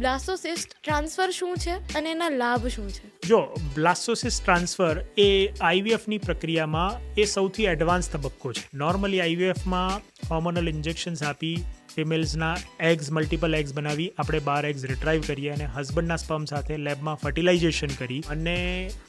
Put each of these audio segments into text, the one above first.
બ્લાસ્ટોસિસ્ટ transfer શું છે અને એના લાભ શું છે? જો બ્લાસ્ટોસિસ્ટ ટ્રાન્સફર એ આઈવીએફની પ્રક્રિયામાં એ સૌથી એડવાન્સ તબક્કો છે. નોર્મલી આઈવીએફમાં હોર્મોનલ ઇન્જેક્શન્સ આપી ફિમેલ્સના એગ્સ મલ્ટિપલ એગ્સ બનાવી આપણે બાર એગ્સ રિટ્રાઈવ કરીએ અને હસબન્ડના સ્પર્મ સાથે લેબમાં ફર્ટિલાઇઝેશન કરી અને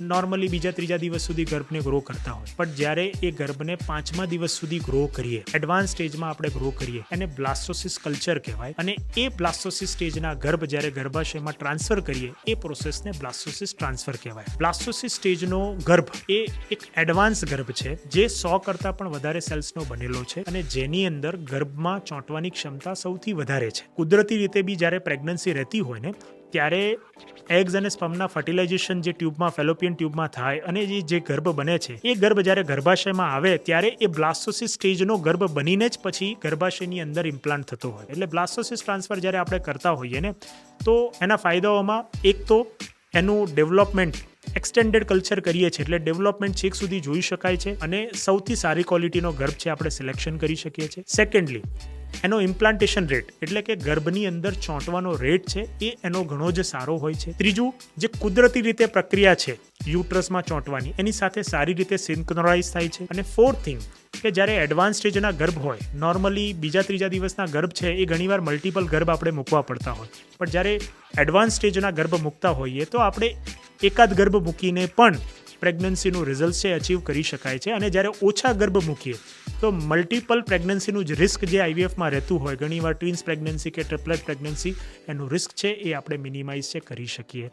નોર્મલી બીજા ત્રીજા દિવસ સુધી ગર્ભને ગ્રો કરતા હોય. પણ જ્યારે એ ગર્ભને પાંચમા દિવસ સુધી ગ્રો કરીએ એડવાન્સ સ્ટેજમાં આપણે ગ્રો કરીએ એને બ્લાસ્ટોસિસ કલ્ચર કહેવાય અને એ બ્લાસ્ટોસિસ સ્ટેજના ગર્ભ જ્યારે ગર્ભાશયમાં ટ્રાન્સફર કરીએ, એ પ્રોસેસને બ્લાસ્ટોસિસ ટ્રાન્સફર કહેવાય. બ્લાસ્ટોસિસ સ્ટેજનો ગર્ભ એ એક એડવાન્સ ગર્ભ છે, જે સો કરતાં પણ વધારે સેલ્સનો બનેલો છે અને જેની અંદર ગર્ભમાં ચોંટવાની ક્ષમતા સૌથી વધારે છે. કુદરતી રીતે બી જ્યારે પ્રેગ્નન્સી રહેતી હોય ને, ત્યારે એગ્સ અને સ્પમના ફર્ટિલાઇઝેશન જે ટ્યુબમાં, ફેલોપિયન ટ્યુબમાં થાય અને જે જે ગર્ભ બને છે, એ ગર્ભ જ્યારે ગર્ભાશયમાં આવે, ત્યારે એ બ્લાસ્ટોસિસ સ્ટેજનો ગર્ભ બનીને જ પછી ગર્ભાશયની અંદર ઇમ્પ્લાન્ટ થતો હોય. એટલે બ્લાસ્ટોસિસ ટ્રાન્સફર જ્યારે આપણે કરતા હોઈએ ને, તો એના ફાયદાઓમાં એક તો એનું ડેવલપમેન્ટ, એક્સટેન્ડેડ કલ્ચર કરીએ છીએ, એટલે ડેવલપમેન્ટ છેક સુધી જોઈ શકાય છે અને સૌથી સારી ક્વોલિટીનો ગર્ભ છે, આપણે સિલેક્શન કરી શકીએ છીએ. સેકન્ડલી એનો ઇમ્પ્લાન્ટેશન રેટ એટલે કે ગર્ભની અંદર ચોંટવાનો રેટ છે, એ એનો ઘણો જ સારો હોય છે. ત્રીજું, જે કુદરતી રીતે પ્રક્રિયા છે યુટ્રસમાં ચોંટવાની, એની સાથે સારી રીતે સિન્ક્રોનાઇઝ થાય છે. અને ફોર્થ થિંગ કે જ્યારે એડવાન્સ સ્ટેજના ગર્ભ હોય નોર્મલી બીજા ત્રીજા દિવસના ગર્ભ છે, એ ઘણીવાર મલ્ટિપલ ગર્ભ આપણે મૂકવા પડતા હોય. પણ જ્યારે એડવાન્સ સ્ટેજના ગર્ભ મૂકતા હોઈએ, તો આપણે એકાદ ગર્ભ મૂકીને પણ પ્રેગ્નન્સીનું રિઝલ્ટ છે અચીવ કરી શકાય છે. અને જ્યારે ઓછા ગર્ભ મૂકીએ તો મલ્ટિપલ પ્રેગ્નન્સીનું જ રિસ્ક જે આઈવીએફમાં રહેતું હોય, ઘણીવાર ટ્વિન્સ પ્રેગ્નન્સી કે ટ્રિપલેટ પ્રેગ્નન્સી એનું રિસ્ક છે એ આપણે મિનિમાઇઝ છે, કરી શકીએ.